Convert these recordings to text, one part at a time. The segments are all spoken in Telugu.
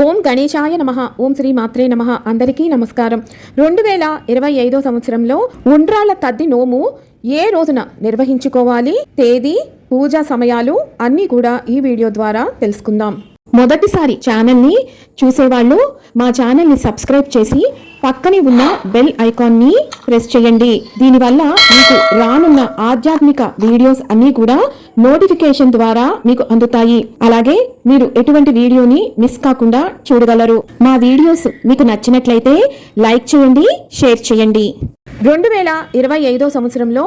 ఓం గణేశాయ నమ. ఓం శ్రీ మాత్రే నమ. అందరికీ నమస్కారం. రెండు వేల ఇరవై ఐదో సంవత్సరంలో ఉండ్రాళ్ళ తద్ది నోము ఏ రోజున నిర్వహించుకోవాలి? తేదీ పూజా సమయాలు అన్నీ కూడా ఈ వీడియో ద్వారా తెలుసుకుందాం. మొదటిసారి ఛానల్ని చూసేవాళ్ళు మా ఛానల్ని సబ్స్క్రైబ్ చేసి పక్కనే ఉన్న బెల్ ఐకాన్ని ప్రెస్ చేయండి. దీనివల్ల మీకు రానున్న ఆధ్యాత్మిక వీడియోస్ అన్నీ కూడా నోటిఫికేషన్ ద్వారా మీకు అందుతాయి. అలాగే మీరు ఎటువంటి వీడియోని మిస్ కాకుండా చూడగలరు. మా వీడియోస్ మీకు నచ్చినట్లయితే లైక్ చేయండి షేర్ చేయండి. రెండు వేల ఇరవై ఐదో సంవత్సరంలో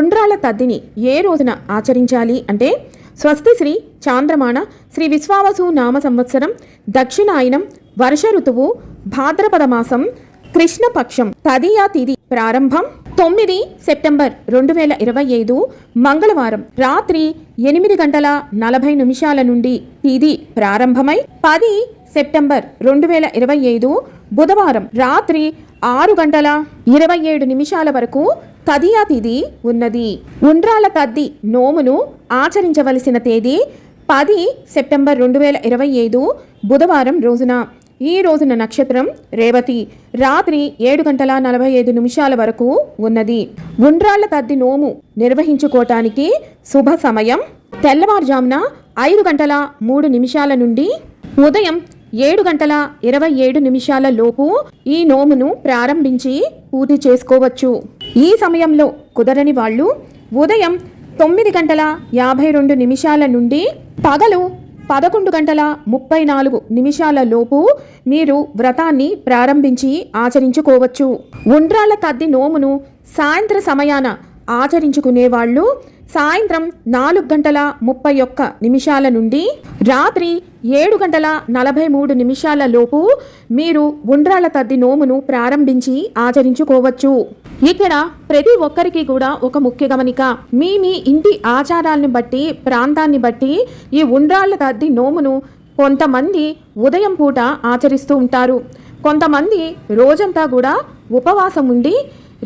ఉండ్రాల తద్దిని ఏ రోజున ఆచరించాలి అంటే స్వస్తి శ్రీ చాంద్రమాణ శ్రీ విశ్వావసు నామ సంవత్సరం దక్షిణాయనం వర్ష ఋతువు భాద్రపద మాసం కృష్ణపక్షం తదియా తిది ప్రారంభం తొమ్మిది సెప్టెంబర్ రెండు వేల ఇరవై ఐదు మంగళవారం రాత్రి ఎనిమిది గంటల నలభై నిమిషాల నుండి తిది ప్రారంభమై పది సెప్టెంబర్ రెండు వేల ఇరవై ఐదు బుధవారం రాత్రి ఆరు గంటల ఇరవై ఏడు నిమిషాల వరకు తదియా తేదీ ఉన్నది. ఉండ్రాల తద్ది నోమును ఆచరించవలసిన తేదీ పది సెప్టెంబర్ రెండు వేల ఇరవై ఐదు బుధవారం రోజున. ఈ రోజున నక్షత్రం రేవతి. రాత్రి ఏడు గంటల నలభై ఐదు నిమిషాల వరకు ఉన్నది. ఉండ్రాళ్ళ తద్ది నోము నిర్వహించుకోవటానికి శుభ సమయం తెల్లవారుజామున ఐదు గంటల మూడు నిమిషాల నుండి ఉదయం ఏడు గంటల ఇరవై ఏడు నిమిషాల లోపు ఈ నోమును ప్రారంభించి పూర్తి చేసుకోవచ్చు. ఈ సమయంలో కుదరని వాళ్ళు ఉదయం తొమ్మిది గంటల యాభై రెండు నిమిషాల నుండి పగలు పదకొండు గంటల ముప్పై నాలుగు నిమిషాల లోపు మీరు వ్రతాన్ని ప్రారంభించి ఆచరించుకోవచ్చు. ఉండ్రాల తద్ది నోమును సాయంత్ర సమయాన ఆచరించుకునే వాళ్ళు సాయంత్రం నాలుగు గంటల ముప్పై ఒక్క నిమిషాల నుండి రాత్రి ఏడు గంటల నలభై మూడు నిమిషాల లోపు మీరు ఉండ్రాళ్ళ తద్ది నోమును ప్రారంభించి ఆచరించుకోవచ్చు. ఇక్కడ ప్రతి ఒక్కరికి కూడా ఒక ముఖ్య గమనిక. మీ మీ ఇంటి ఆచారాలను బట్టి ప్రాంతాన్ని బట్టి ఈ ఉండ్రాళ్ళ తద్ది నోమును కొంతమంది ఉదయం పూట ఆచరిస్తూ ఉంటారు. కొంతమంది రోజంతా కూడా ఉపవాసం ఉండి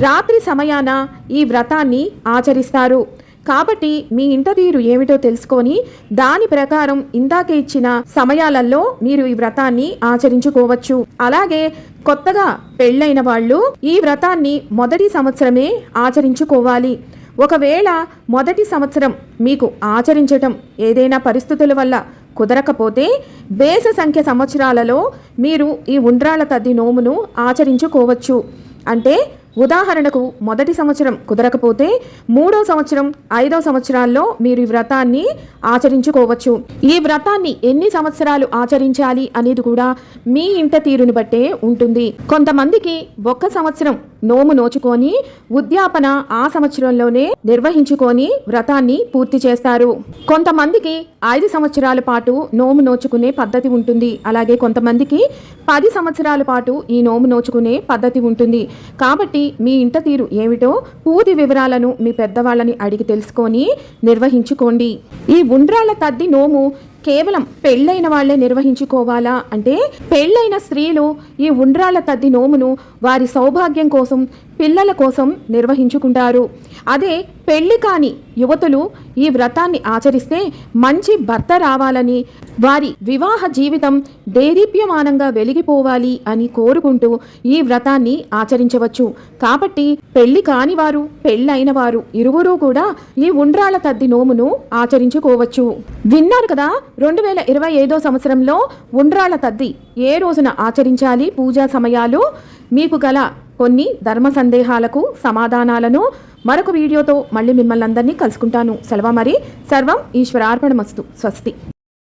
రాత్రి సమయాన ఈ వ్రతాన్ని ఆచరిస్తారు. కాబట్టి మీ ఇంట ఏమిటో తెలుసుకొని దాని ప్రకారం ఇందాక ఇచ్చిన సమయాలలో మీరు ఈ వ్రతాన్ని ఆచరించుకోవచ్చు. అలాగే కొత్తగా పెళ్ళైన వాళ్ళు ఈ వ్రతాన్ని మొదటి సంవత్సరమే ఆచరించుకోవాలి. ఒకవేళ మొదటి సంవత్సరం మీకు ఆచరించటం ఏదైనా పరిస్థితుల వల్ల కుదరకపోతే బేస సంఖ్య సంవత్సరాలలో మీరు ఈ ఉండ్రాల తద్ది నోమును ఆచరించుకోవచ్చు. అంటే ఉదాహరణకు మొదటి సంవత్సరం కుదరకపోతే మూడో సంవత్సరం ఐదో సంవత్సరాల్లో మీరు ఈ వ్రతాన్ని ఆచరించుకోవచ్చు. ఈ వ్రతాన్ని ఎన్ని సంవత్సరాలు ఆచరించాలి అనేది కూడా మీ ఇంట తీరుని బట్టే ఉంటుంది. కొంతమందికి ఒక్క సంవత్సరం నోము నోచుకొని ఉద్యాపన ఆ సంవత్సరంలోనే నిర్వహించుకొని వ్రతాన్ని పూర్తి చేస్తారు. కొంతమందికి ఐదు సంవత్సరాల పాటు నోము నోచుకునే పద్ధతి ఉంటుంది. అలాగే కొంతమందికి పది సంవత్సరాల పాటు ఈ నోము నోచుకునే పద్ధతి ఉంటుంది. కాబట్టి మీ ఇంట తీరు ఏమిటో పూర్తి వివరాలను మీ పెద్దవాళ్ళని అడిగి తెలుసుకొని నిర్వహించుకోండి. ఈ ఉండ్రాల తద్ది నోము కేవలం పెళ్ళైన వాళ్ళే నిర్వహించుకోవాలా? అంటే పెళ్ళైన స్త్రీలు ఈ ఉండ్రాల తద్ది నోమును వారి సౌభాగ్యం కోసం పిల్లల కోసం నిర్వహించుకుంటారు. అదే పెళ్ళి కాని యువతులు ఈ వ్రతాన్ని ఆచరిస్తే మంచి భర్త రావాలని వారి వివాహ జీవితం దేదీప్యమానంగా వెలిగిపోవాలి అని కోరుకుంటూ ఈ వ్రతాన్ని ఆచరించవచ్చు. కాబట్టి పెళ్ళి కాని వారు పెళ్ళైన వారు ఇరువురూ కూడా ఈ ఉండ్రాల తద్ది నోమును ఆచరించుకోవచ్చు. విన్నారు కదా రెండు వేల ఇరవై ఐదో సంవత్సరంలో ఉండ్రాల తద్ది ఏ రోజున ఆచరించాలి పూజా సమయాలు? మీకు గల కొన్ని ధర్మ సందేహాలకు సమాధానాలను మరొక వీడియోతో మళ్ళీ మిమ్మల్ని అందరినీ కలుసుకుంటాను. సెలవు మరి. సర్వం ఈశ్వరార్పణమస్తు. స్వస్తి.